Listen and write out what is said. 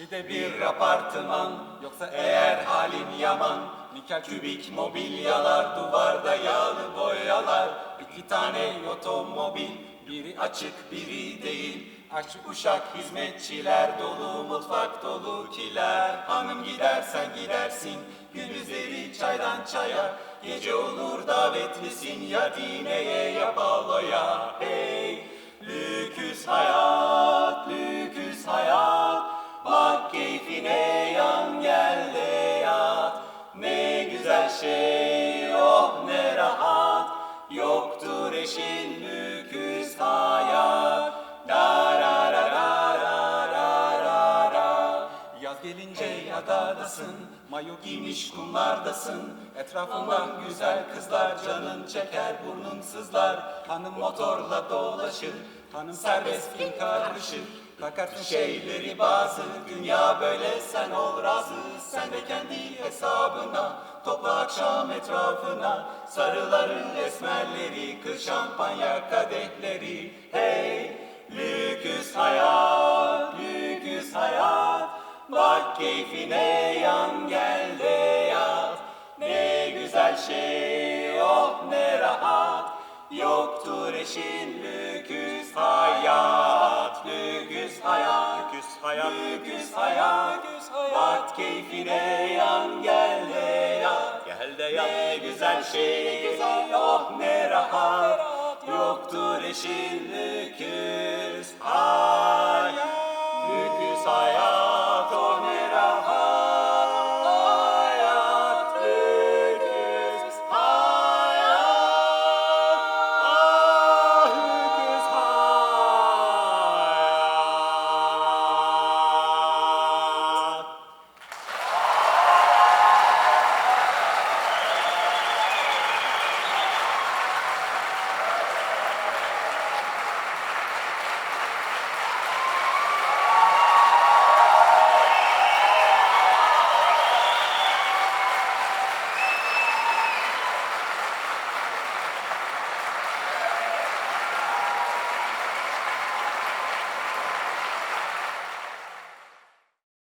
İşte bir apartman. Yoksa eğer halin yaman. Nikel kübik mobilyalar Duvarda yağlı boyalar. İki tane otomobil. Biri açık biri değil. Aç uşak hizmetçiler dolu Mutfak dolu kiler. Hanım gidersen gidersin. Gündüzleri çaydan çaya. Gece olur davetlisin. Ya dineye ya baloya Hey gelince yadadasın Mayo giymiş kumlardasın. Etrafından güzel kızlar Canın çeker burnun sızlar. Hanım motorla dolaşır Hanım serbest kim karışır. Takarsın şeyleri bazı Dünya böyle sen ol razı. Sen de kendi hesabına Topla akşam etrafına. Sarıların esmerleri Kır şampanya kadehleri. Hey lüküs hayat keyfine yan gel de yat Ne güzel şey oh ne rahat. Yoktur eşin lüküs hayat Lüküs hayat. Lüküs hayat. Lüküs hayat. Bak keyfine yan gel de yat Gel de yat ne güzel şey Oh ne rahat. Yoktur eşin lüküs hayat